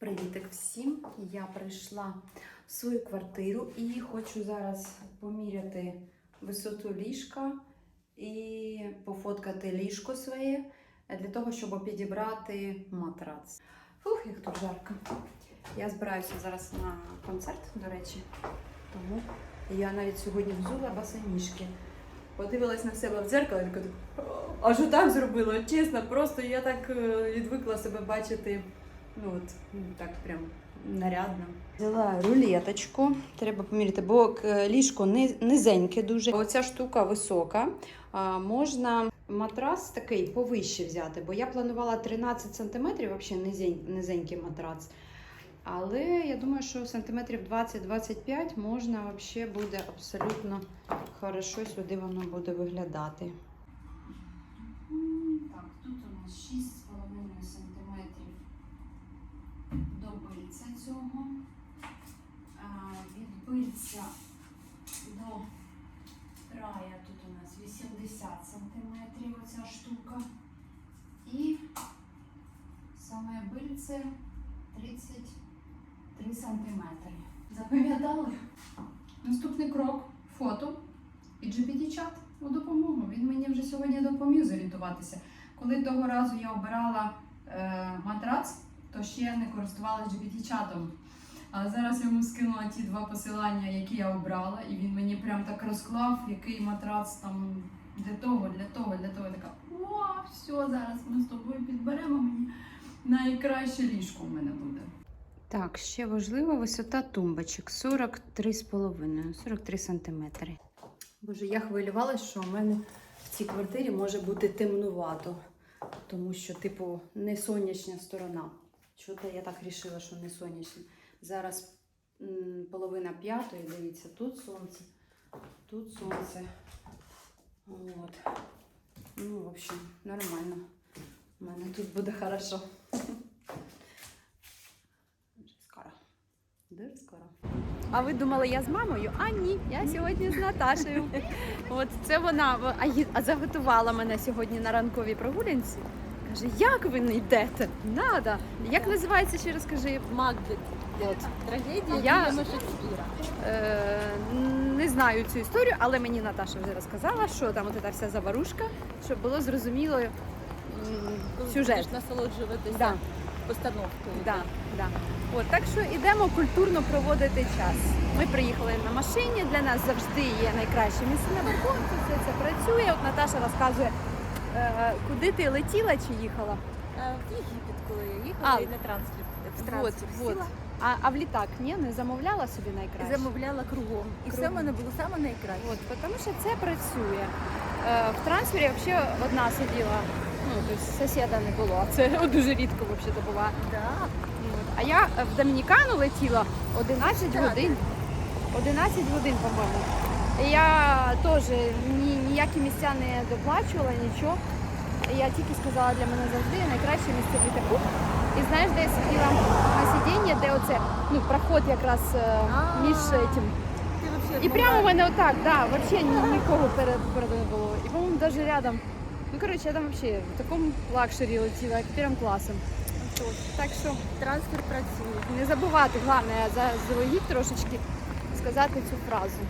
Привітик всім! Я прийшла в свою квартиру і хочу зараз поміряти висоту ліжка і пофоткати ліжко своє для того, щоб підібрати матрац. Фух, як тут жарко. Я збираюся зараз на концерт, до речі, тому я навіть сьогодні взула босоніжки. Подивилась на себе в дзеркало і така, а що так зробила? Чесно, просто я так е, відвикла себе бачити. Ну от так прям нарядно. Взяла рулеточку, треба поміряти, бо ліжко низеньке дуже. Оця штука висока. Можна матрас такий повище взяти, бо я планувала 13 см, взагалі низень, низенький матрац. Але я думаю, що сантиметрів 20-25 можна взагалі буде абсолютно хорошо сюди воно буде виглядати. Так, тут у нас 6,5 см до бильця цього. А, від бильця до края тут у нас 80 см оця штука. І саме бильце 33 см. Запам'ятали? Наступний крок фото і GPT-чат у допомогу. Він мені вже сьогодні допоміг зорієнтуватися. Коли того разу я обирала е, матрац, то ще не користувалася GPT-чатом. А зараз я йому скинула ті два посилання, які я обрала, і він мені прям так розклав, який матрац там для того, для того, для того. Я така, о, все, зараз ми з тобою підберемо мені найкраще ліжко в мене буде. Так, ще важлива висота тумбочок 43,5, 43 сантиметри. Боже, я хвилювалася, що в мене в цій квартирі може бути темнувато, тому що, типу, не сонячна сторона. Чого-то я так вирішила, що не сонячна. Зараз м, половина п'ятої, дивіться, тут сонце, тут сонце. От. Ну, в общем, нормально. У мене тут буде хорошо. Дуже скоро. Дуже скоро. А ви думали, я з мамою? А ні, я сьогодні з Наташею. От це вона а заготувала мене сьогодні на ранковій прогулянці. Каже, як ви не йдете? Надо. Як називається ще раз кажи? Макбет. От. Трагедія Я- Вільяма Шекспіра. Е, не знаю цю історію, але мені Наташа вже розказала, що там от ця вся заварушка, щоб було зрозуміло м, Коли сюжет. будеш насолоджуватися Да. постановкою. Да, да. От, так що йдемо культурно проводити час. Ми приїхали на машині, для нас завжди є найкраще місце на балконці, все це працює. От Наташа розказує, куди ти летіла чи їхала? В Єгипет, коли я А. їхала і на трансфер. В Вот, трансфер вот. А, а в літак ні, не замовляла собі найкраще? замовляла кругом. І все в мене було саме найкраще. От, тому що це працює. Е, в трансфері взагалі одна сиділа. Ну, тобто сусіда не було. Це дуже рідко взагалі буває. Да. А я в Домінікану летіла 11 Так. годин. 11 годин, по-моєму. Я теж ні, ніякі місця не доплачувала, нічого. Я тільки сказала, для мене завжди найкраще місце в літаку. І знаєш, де я сиділа на сидінні, де оце, ну, проход якраз між цим. І прямо в мене отак, да, взагалі ні, нікого перед, перед не було. І, по-моєму, навіть рядом. Ну, коротше, я там взагалі в такому лакшері летіла, як первим класом. Так що трансфер працює. не забувати, головне, заздалегідь трошечки сказати цю фразу.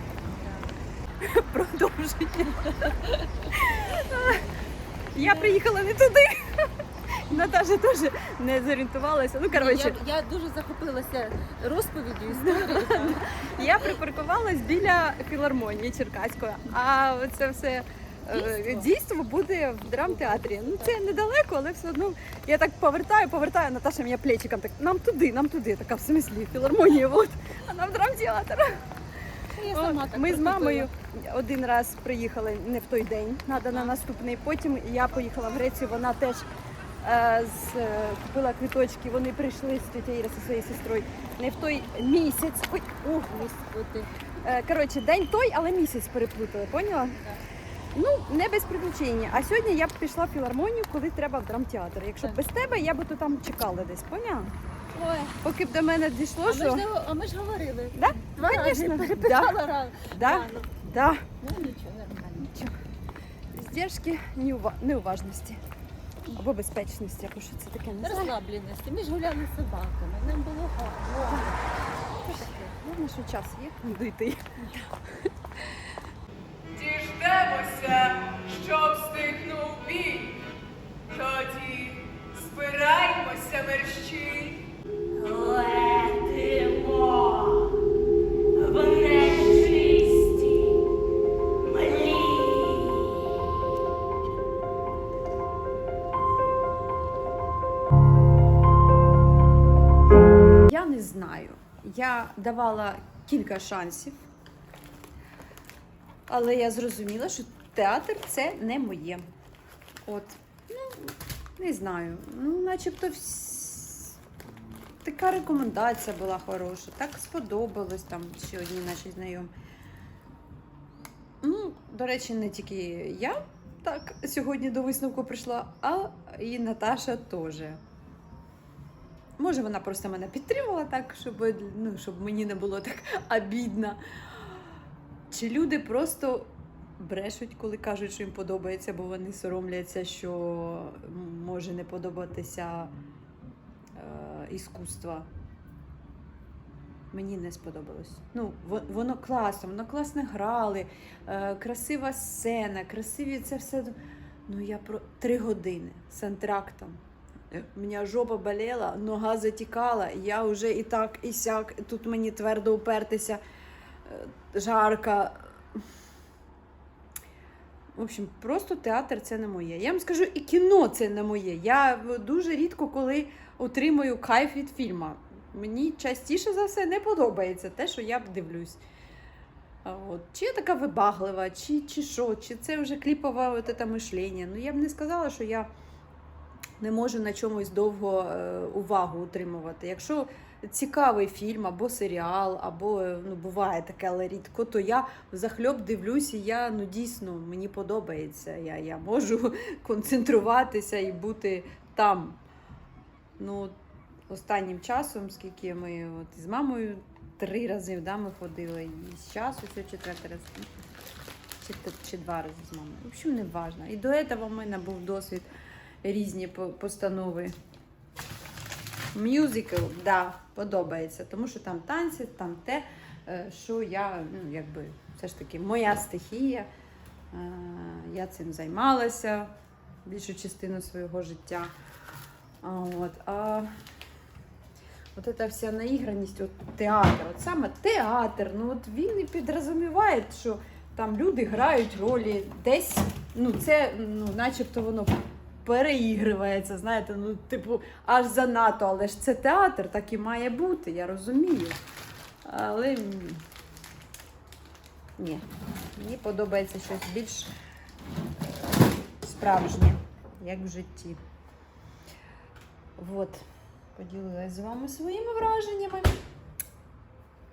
Продовження. Я приїхала не туди. Наташа теж не зорієнтувалася. Ну, коротше, Я, я дуже захопилася розповіддю історії. я припаркувалась біля філармонії Черкаської, а це все. е, Дійство? Дійство буде в драмтеатрі. Ну це недалеко, але все одно я так повертаю, повертаю Наташа мене плечиком. Так нам туди, нам туди. Така в смислі філармонія, от. А нам драмтеатр. Я сама так Ми з мамою один раз приїхали не в той день, треба на наступний. Потім я поїхала в Грецію, вона теж е, з, е, купила квиточки, вони прийшли з Іра зі своєю сестрою не в той місяць. Ой, ух, Господи. Е, Коротше, день той, але місяць переплутали, поняла? Ну, не без приключень. А сьогодні я б пішла в філармонію, коли треба в драмтеатр. Якщо б Так. без тебе, я би то там чекала десь, поняла? Ой, Поки б до мене дійшло, а ми, ж, а ми ж говорили. Да? Два рази Конечно. переписала рано. Да, рано. да. Ну нічого, нормально. Здержки неува- неуважності. Або безпечності, або що це таке не знаю. Розслабленості. Ми ж гуляли з собаками. Нам було гарно. Головне, що час є, куди йти. Діждемося, щоб стихнув бій. Тоді збираймося мерщій. Я не знаю. Я давала кілька шансів, але я зрозуміла, що театр це не моє. От, ну, не знаю. Ну, начебто вс- така рекомендація була хороша, так сподобалось там ще одні наші знайомі. Ну, до речі, не тільки я так сьогодні до висновку прийшла, а і Наташа теж. Може, вона просто мене підтримала так, щоб, ну, щоб мені не було так обідно. Чи люди просто брешуть, коли кажуть, що їм подобається, бо вони соромляться, що може не подобатися е, іскусство. Мені не сподобалось. Ну, воно класно, воно класно грали, е, красива сцена, красиві це все. Ну, я про три години з антрактом. У мене жопа болела, нога затікала, я вже і так, і сяк, тут мені твердо упертися, е, жарко. В общем, просто театр це не моє. Я вам скажу, і кіно це не моє. Я дуже рідко коли отримую кайф від фільму. Мені частіше за все не подобається те, що я дивлюсь. От. Чи я така вибаглива, чи, чи що, чи це вже кліпове от це мишлення. Ну, я б не сказала, що я не можу на чомусь довго е, увагу утримувати. Якщо цікавий фільм або серіал, або ну, буває таке, але рідко, то я взахльоб дивлюсь, і я ну дійсно мені подобається. Я, я можу концентруватися і бути там. Ну, останнім часом, скільки ми от з мамою три рази да, ми ходили, і з часу це четвертий раз. Чи, чи два рази з мамою. В общем, не важно. І до цього в мене був досвід різні постанови. Мюзикл, да, подобається, тому що там танці, там те, е, що я, ну, якби, все ж таки, моя стихія. Е, Я цим займалася більшу частину свого життя. От, а от ця вся наіграність, от театр, от саме театр, ну от він і підрозуміває, що там люди грають ролі десь, ну це ну, начебто воно переігривається, знаєте, ну, типу, аж занадто, але ж це театр, так і має бути, я розумію. Але ні, мені подобається щось більш справжнє, як в житті. От, поділилася з вами своїми враженнями.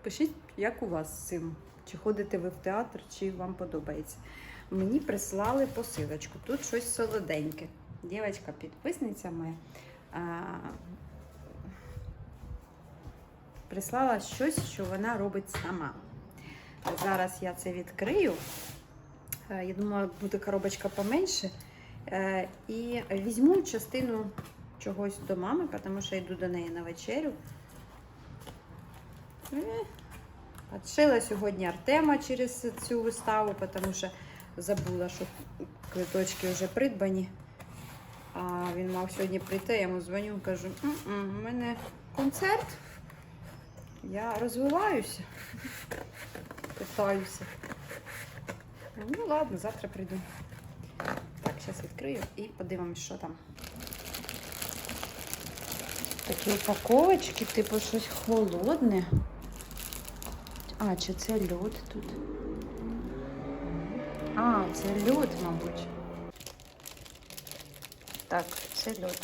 Пишіть, як у вас з цим. Чи ходите ви в театр, чи вам подобається. Мені прислали посилочку. Тут щось солоденьке. Дівчинка підписниця моя а, прислала щось, що вона робить сама. Зараз я це відкрию. Е, Я думала, буде коробочка поменше. Е, І візьму частину чогось до мами, тому що йду до неї на вечерю. Е, Отшила сьогодні Артема через цю виставу, тому що забула, що квиточки вже придбані. А він мав сьогодні прийти, я йому дзвоню, кажу, «М-м, у мене концерт. Я розвиваюся, питаюся. Ну ладно, завтра прийду. Так, зараз відкрию і подивимось, що там. Такі упаковочки, типу щось холодне. А, чи це льод тут? А, це льод, мабуть. Так, це льод.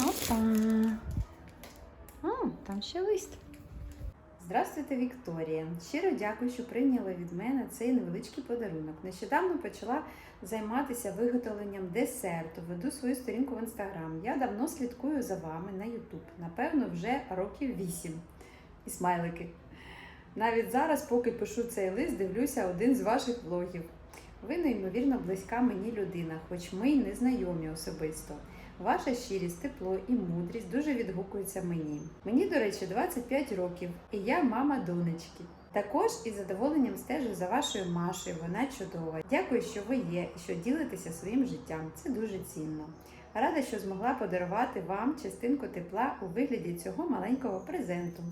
Опа. А, там ще лист. Здравствуйте, Вікторія. Щиро дякую, що прийняли від мене цей невеличкий подарунок. Нещодавно почала займатися виготовленням десерту. Веду свою сторінку в інстаграм. Я давно слідкую за вами на Ютуб. Напевно, вже років вісім. І смайлики. Навіть зараз, поки пишу цей лист, дивлюся один з ваших влогів. Ви неймовірно близька мені людина, хоч ми й не знайомі особисто. Ваша щирість, тепло і мудрість дуже відгукуються мені. Мені, до речі, 25 років, і я мама донечки. Також із задоволенням стежу за вашою Машею, вона чудова. Дякую, що ви є і що ділитеся своїм життям. Це дуже цінно. Рада, що змогла подарувати вам частинку тепла у вигляді цього маленького презенту.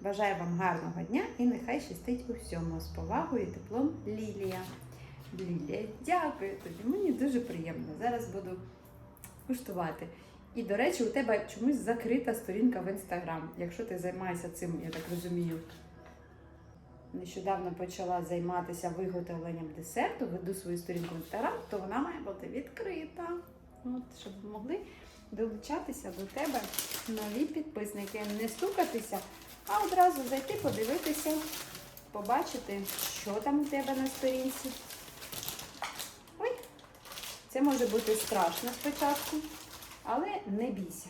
Бажаю вам гарного дня і нехай щастить у всьому. З повагою і теплом Лілія. Лілія, дякую тобі. Мені дуже приємно. Зараз буду куштувати. І, до речі, у тебе чомусь закрита сторінка в інстаграм. Якщо ти займаєшся цим, я так розумію. Нещодавно почала займатися виготовленням десерту, веду свою сторінку в інстаграм, то вона має бути відкрита. От, щоб могли долучатися до тебе нові підписники, не стукатися, а одразу зайти, подивитися, побачити, що там у тебе на сторінці. Це може бути страшно спочатку, але не бійся.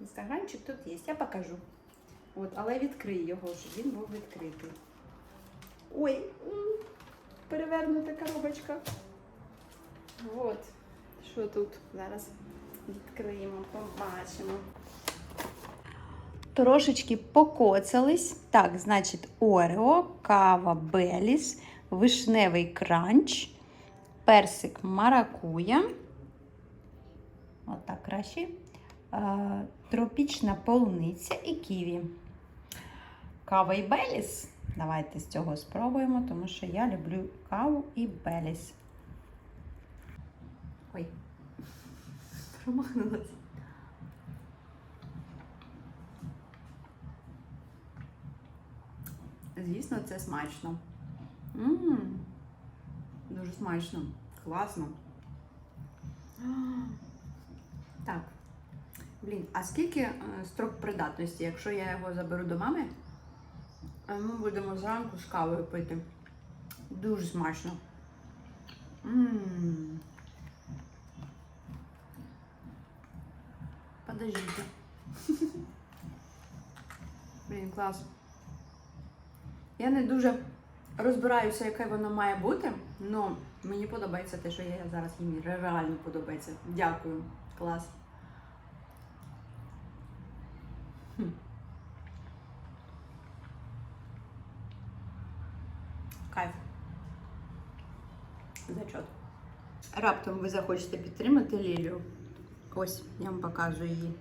Інстаграмчик тут є, я покажу. От, але відкрий його, щоб він був відкритий. Ой, перевернута коробочка. От, що тут зараз відкриємо, побачимо. Трошечки покоцались. Так, значить, Орео, кава Беліс, вишневий кранч, персик маракуя. Отак краще. Е, Тропічна полуниця і ківі. Кава і Беліс. Давайте з цього спробуємо, тому що я люблю каву і Беліс. Ой, промахнулася. Звісно, це смачно. Мм, дуже смачно, класно. Так. Блін, а скільки е, строк придатності, якщо я його заберу до мами? Ми будемо зранку з кавою пити. Дуже смачно. Ммм. Подождите. Блін, клас. Я не дуже розбираюся, яке воно має бути, але мені подобається те, що я зараз їм реально подобається. Дякую. Клас. Хм. Кайф. Зачет. Раптом ви захочете підтримати Лілію. Ось я вам показую її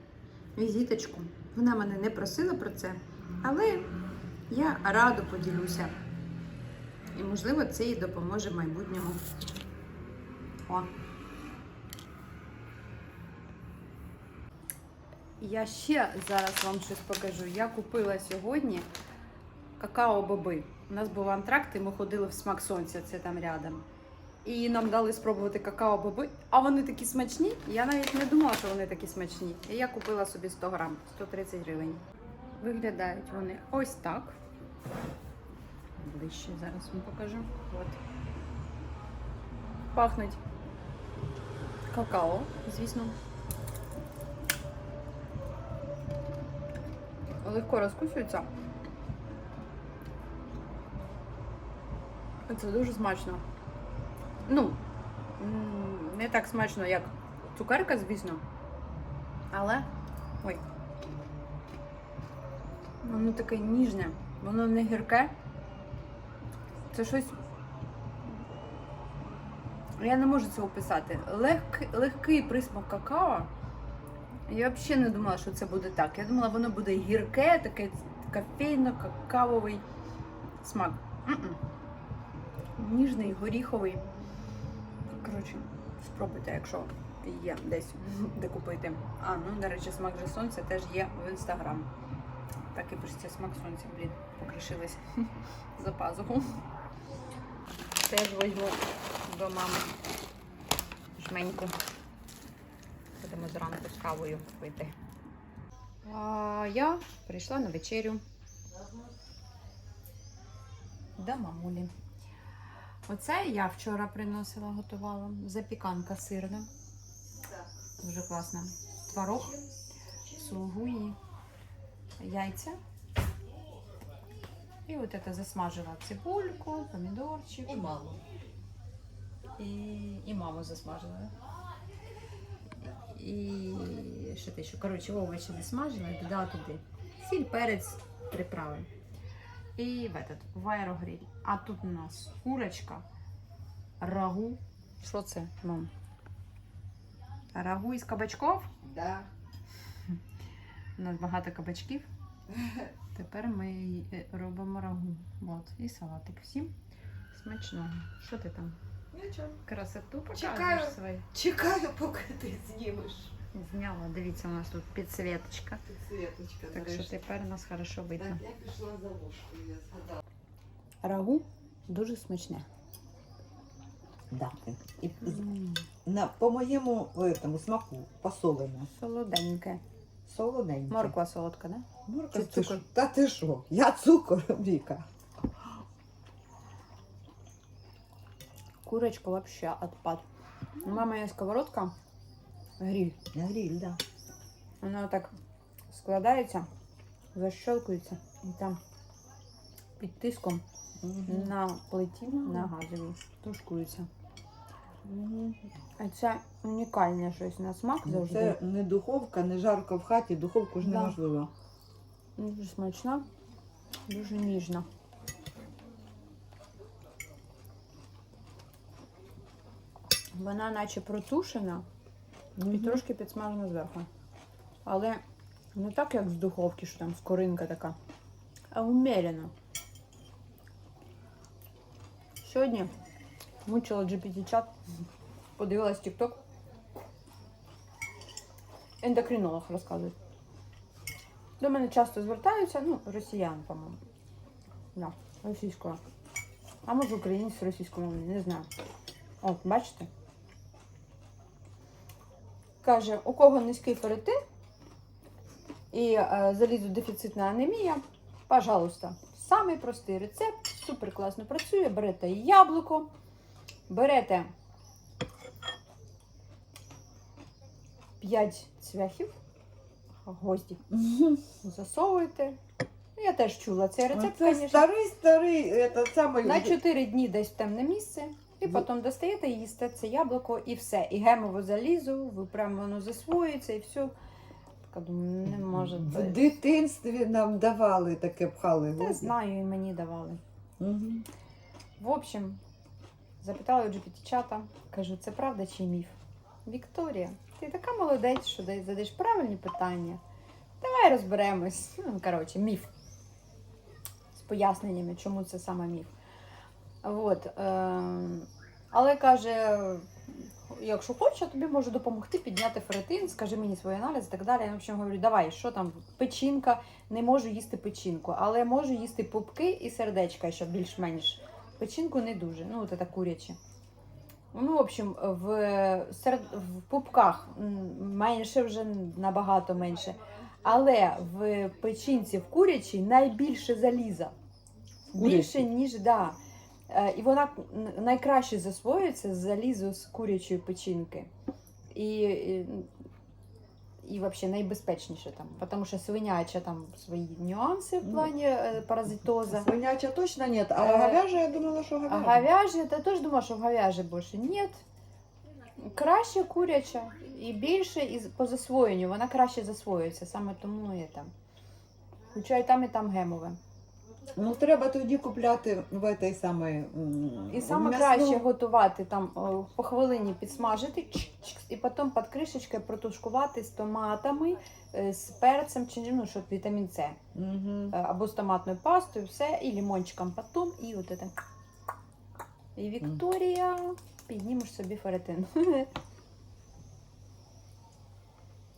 візиточку. Вона мене не просила про це, але я радо поділюся. І, можливо, це їй допоможе майбутньому. О. Я ще зараз вам щось покажу. Я купила сьогодні какао-боби. У нас був антракт, і ми ходили в смак сонця, це там рядом. І нам дали спробувати какао-боби, а вони такі смачні. Я навіть не думала, що вони такі смачні. І я купила собі 100 грам, 130 гривень. Виглядають вони ось так. Ближче зараз вам покажу. От. Пахнуть какао, звісно. Легко розкусуються. Це дуже смачно. Ну, не так смачно, як цукерка, звісно. Але. Ой. Воно таке ніжне, воно не гірке. Це щось. Я не можу це описати. Лег... Легкий присмак какао. Я взагалі не думала, що це буде так. Я думала, воно буде гірке, таке кофейно-какавовий смак. Ніжний, горіховий. Коротше, спробуйте, якщо є десь де купити. А, ну, до речі, смак же сонця теж є в інстаграм. Так і пишеться смак сонця, блін, покришилась за пазуху. Теж візьму до мами жменьку. Будемо зранку з кавою пити. А я прийшла на вечерю до мамулі. Оце я вчора приносила, готувала. Запіканка сирна. Дуже класна. Творог, сулугуї, яйця. І от це засмажила цибульку, помідорчик. І мало. і, і маму засмажила. І що ти ще? Коротше, овочі засмажила і додала туди. Сіль, перець, приправи. І в, этот, в аерогриль. А тут у нас курочка, рагу. Що це, мам? Рагу із кабачков? Да. У нас багато кабачків. Тепер ми е, робимо рагу. От, і салатик. Всім смачного. Що ти там? Нічого. Красоту покажеш свою? Чекаю, поки ти знімеш. Зняла. Дивіться, у нас тут підсвіточка. Світочка, Так що тепер у нас хорошо видно. Так, я пішла за ложкою, я згадала. Рагу дуже смачне. Да. І на, по моєму этому, смаку посолене. Солоденьке. Солоденьке. Морква солодка, да? Морква Чи ти цукор? Та ти що? Я цукор, Віка. Курочка вообще отпад. У мами є сковородка, гриль. Гриль, да. Вона так складається, защелкується і там під тиском Мгм. на плиті на газовій тушкується. А це унікальне щось на смак завжди. Це не духовка, не жарко в хаті, духовку ж Да. неможливо. Дуже смачна, дуже ніжна. Вона наче протушена і трошки підсмажена зверху. Але не так, як з духовки, що там скоринка така, а умерено. Сьогодні мучила GPT-чат, подивилась TikTok. Ендокринолог розказує. До мене часто звертаються, ну, росіян, по-моєму. Да, російською. А може українець російською не знаю. От, бачите? Каже, у кого низький ферритин і е, залізодефіцитна анемія, пожалуйста, самий простий рецепт, супер класно працює. Берете яблуко, берете 5 цвяхів, гвоздів, засовуєте. Ну, Я теж чула цей рецепт, Це звісно. старий, старий, этот самий. На 4 дні десь в темне місце, і потім достаєте, їсте це яблуко і все. І гемово залізо, ви прямо воно засвоюється і все. Така думаю, не може В бути. дитинстві нам давали таке пхали. Та знаю, і мені давали. Мгм. В общем, запитала GPT-чата, кажу, це правда чи міф? Вікторія, ти така молодець, що задаєш правильні питання. Давай розберемось. Ну, коротше, міф. З поясненнями, чому це саме міф. От, е, але каже, якщо хочеш, я тобі можу допомогти підняти ферритин, скажи мені свій аналіз і так далі. Я в общем говорю, давай, що там, печінка, не можу їсти печінку, але можу їсти пупки і сердечка, що більш-менш. Печінку не дуже, ну, це куряче. Ну, в общем, в, серед, в пупках менше вже набагато менше. Але в печінці в курячій найбільше заліза. Більше, ніж да. Е, І вона найкраще засвоюється з залізу з курячої печінки. І, і, взагалі найбезпечніше там. Тому що свиняча там свої нюанси в Ну, плані е, паразитоза. Свиняча точно нет, а Е, говяжа, я думала, що А говяжья, я теж думала, що говяжья більше. Ні. Краще куряча і більше і по засвоєнню. Вона краще засвоюється, саме тому і там. Хоча і там, і там гемове. Ну, треба тоді купляти в этой самої І саме м'ясну- краще готувати там о, по хвилині підсмажити і потім під кришечкою протушкувати з томатами, е, з перцем чи ну, щоб вітамін С. Е, Або з томатною пастою, все, і лимончиком потім, і от это. І Вікторія, піднімеш собі ферритин.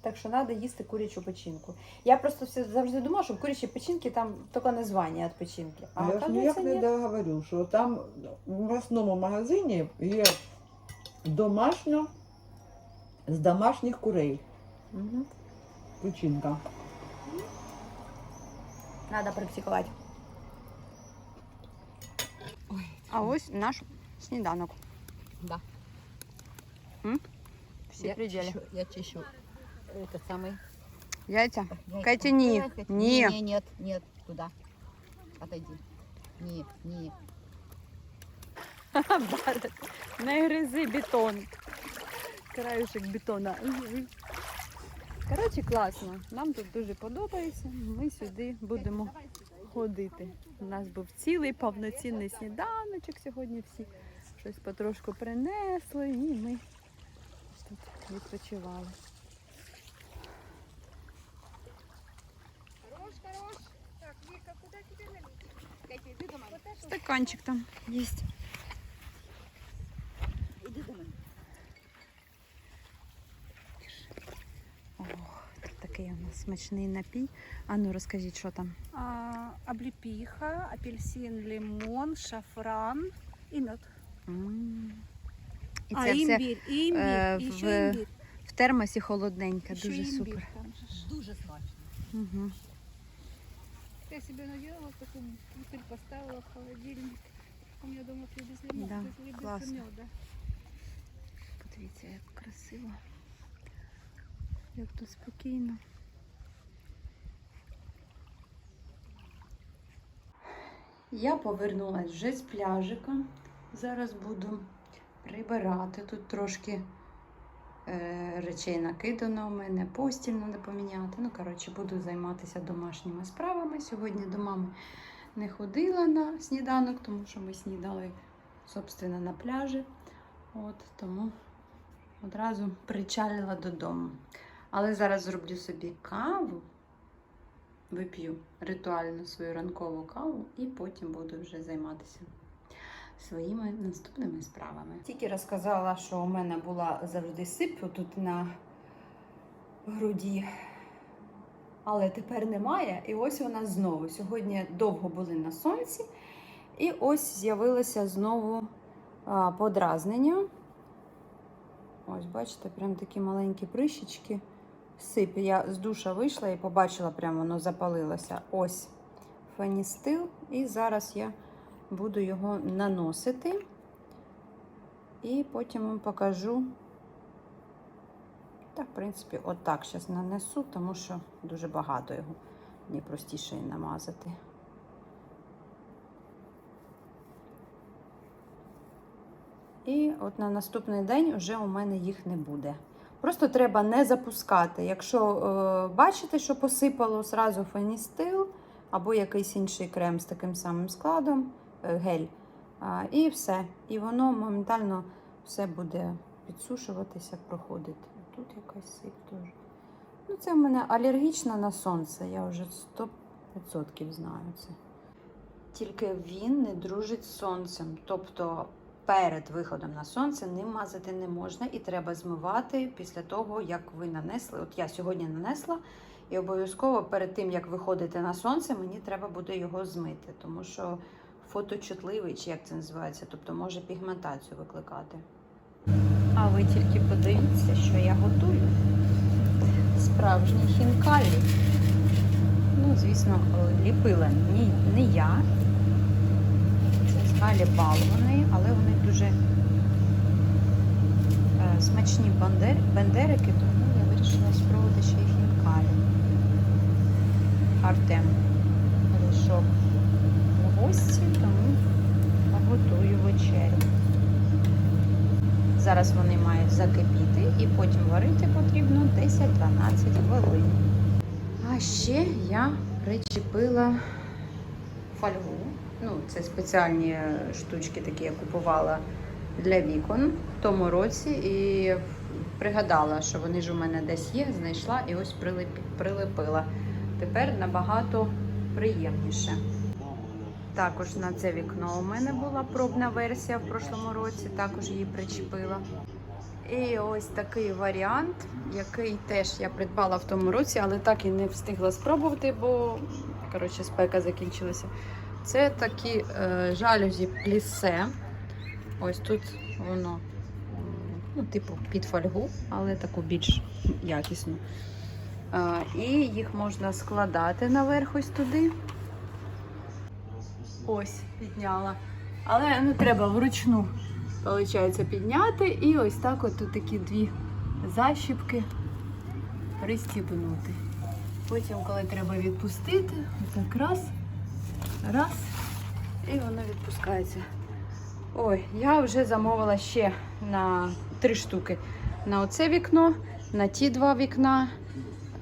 Так що треба їсти курячу печінку. Я просто все завжди думала, що в курячій печінці там тільки названня від печінки. А я ж оказується, ніяк не ні. договорю, що там в обласному магазині є домашня з домашніх курей. Мгм. Печінка. Надо практикувати. А ось наш сніданок. Да. М? Всі я пределы. чищу, я чищу этот самый. Яйця? яйца. Катя. Ехать. Ні. Не, нет, нет, туда. Отойди. Не, не. Не гризи бетон. Краюшек бетона. Коротше, класно. Нам тут дуже подобається. Ми сюди будемо ходити. У нас був цілий повноцінний сніданочок сьогодні. Всі щось потрошку принесли, і ми тут відпочивали. Стаканчик там есть. Ох, тут такий у нас смачний напій. А ну розкажіть, що там. А, облепиха, апельсин, лимон, шафран и мед. М. І а, имбирь, и имбирь, э, и в- еще имбирь. в термосі холодненька, дуже супер. там же. Дуже смачно. Угу. Я себе наделала, такую бутыль поставила в холодильник. У меня дома привезли мед, Да, привезли классно. меда. Подивіться, як красиво. Як тут спокійно. Я повернулася вже з пляжика. Зараз буду прибирати. Тут трошки речей накидано у мене, постіль треба поміняти. Ну, коротше, буду займатися домашніми справами. Сьогодні до мами не ходила на сніданок, тому що ми снідали, собственно, на пляжі. От, тому одразу причалила додому. Але зараз зроблю собі каву, вип'ю ритуально свою ранкову каву і потім буду вже займатися своїми наступними справами. Тільки розказала, що у мене була завжди сип тут на груді. Але тепер немає, і ось вона знову. Сьогодні довго були на сонці, і ось з'явилося знову подразнення. Ось, бачите, прям такі маленькі прищички. Сип. Я з душа вийшла і побачила, прям воно запалилося. Ось феністил. І зараз я буду його наносити. І потім вам покажу. Так, в принципі, отак зараз нанесу, тому що дуже багато його. Мені простіше намазати. І от на наступний день вже у мене їх не буде. Просто треба не запускати. Якщо е, бачите, що посипало, зразу феністил або якийсь інший крем з таким самим складом, гель. І все. І воно моментально все буде підсушуватися, проходити. Тут якась сип теж. Ну, це в мене алергічна на сонце. Я вже 100% знаю це. Тільки він не дружить з сонцем. Тобто перед виходом на сонце ним мазати не можна і треба змивати після того, як ви нанесли. От я сьогодні нанесла, і обов'язково перед тим, як виходити на сонце, мені треба буде його змити, тому що фоточутливий, чи як це називається, тобто може пігментацію викликати. А ви тільки подивіться, що я готую. Справжні хінкалі. Ну, звісно, ліпила не, я. Це з Галі Балваної, але вони дуже е, смачні бендерики, тому я вирішила спробувати ще й хінкалі. Артем в гості, тому готую вечерю. Зараз вони мають закипіти і потім варити потрібно 10-12 хвилин. А ще я причепила фольгу. Ну, це спеціальні штучки, такі я купувала для вікон в тому році. І пригадала, що вони ж у мене десь є, знайшла і ось прилепила. Тепер набагато приємніше. Також на це вікно у мене була пробна версія в прошлому році, також її причепила. І ось такий варіант, який теж я придбала в тому році, але так і не встигла спробувати, бо коротше, спека закінчилася. Це такі е, жалюзі плісе. Ось тут воно, ну, типу, під фольгу, але таку більш якісну. А, і їх можна складати наверх ось туди. Ось, підняла. Але ну, треба вручну, виходить, підняти. І ось так от такі дві защіпки пристібнути. Потім, коли треба відпустити, так раз, раз, і воно відпускається. Ой, я вже замовила ще на три штуки. На оце вікно, на ті два вікна.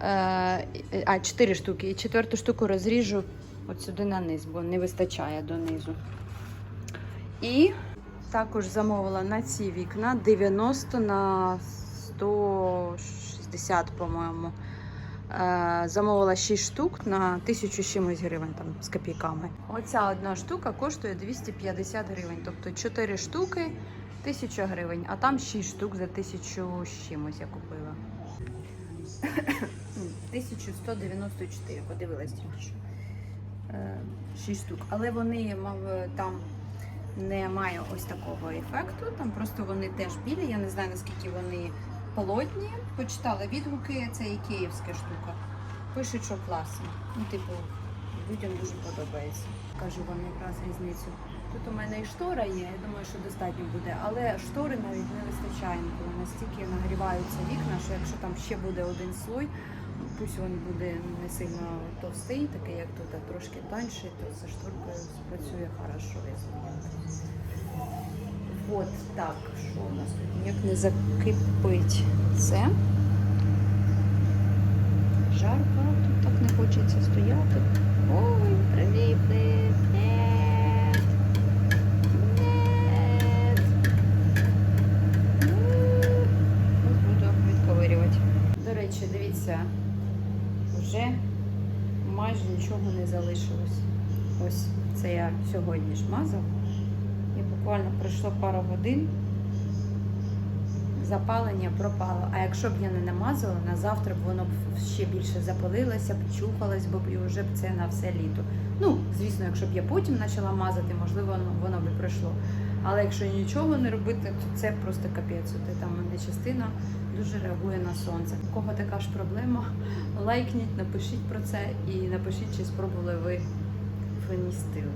Е, а, чотири штуки. І четверту штуку розріжу от сюди на низ, бо не вистачає донизу. І також замовила на ці вікна 90 на 160, по-моєму. Е, замовила 6 штук на 1000 чимось гривень там з копійками. Оця одна штука коштує 250 гривень. Тобто 4 штуки 1000 гривень, а там 6 штук за 1000 з чимось я купила. 1194, подивилась тільки що. 6 штук. Але вони там немає ось такого ефекту. Там просто вони теж білі. Я не знаю наскільки вони полотні. Почитала відгуки, це і київська штука. Пишуть, що класно. Ну, типу, людям дуже подобається. Кажу вам якраз різницю. Тут у мене і штора є, я думаю, що достатньо буде, але штори навіть не вистачає інколи. Настільки нагріваються вікна, що якщо там ще буде один слой, пусть він буде не сильно товстий, такий як тут, а трошки тонший, то за шторкою спрацює хорошо, я сподіваюся. От так, що у нас тут? Як не закипить це. Жарко, тут так не хочеться стояти. Ой, приліпли. Нет. Нет. Буду відковирювати. До речі, дивіться, вже майже нічого не залишилось. Ось це я сьогодні ж мазала. І буквально пройшло пару годин. Запалення пропало. А якщо б я не намазала, на завтра б воно б ще більше запалилося, б чухалось б і вже б це на все літо. Ну, звісно, якщо б я потім почала мазати, можливо, воно, воно б пройшло. Але якщо нічого не робити, то це просто капець. От там мене частина дуже реагує на сонце. У кого така ж проблема, лайкніть, напишіть про це і напишіть, чи спробували ви феністил.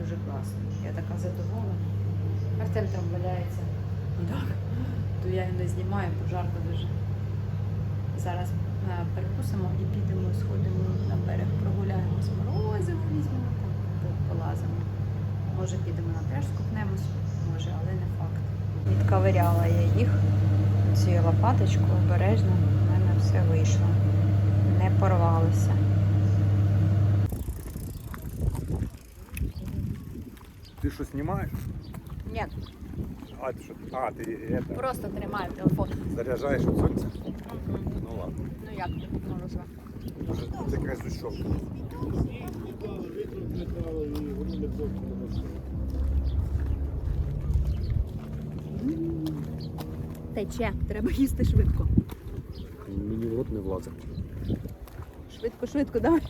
Дуже класно. Я така задоволена. Артем там валяється. Так. То я його не знімаю, бо жарко дуже. Зараз е, перекусимо і підемо, сходимо на берег, прогуляємось морозиво, візьмемо там, по- полазимо Може підемо на пляж, скупнемось, може, але не факт. Відковиряла я їх цією лопаточкою обережно, в мене все вийшло. Не порвалося. Ты что, снимаешь? Ні, А, ты что? А, ты это, просто тримаю телефон. заряжаешь от солнца? Ну ладно. Ну як можу сказати? Может, зущевка. Тече, треба їсти швидко. Мені в рот не влазить. Швидко, швидко, давай.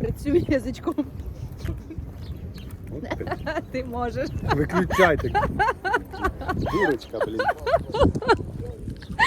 Працюй язичком. Ти- Ти можеш. Виключайте. Дурочка, блін.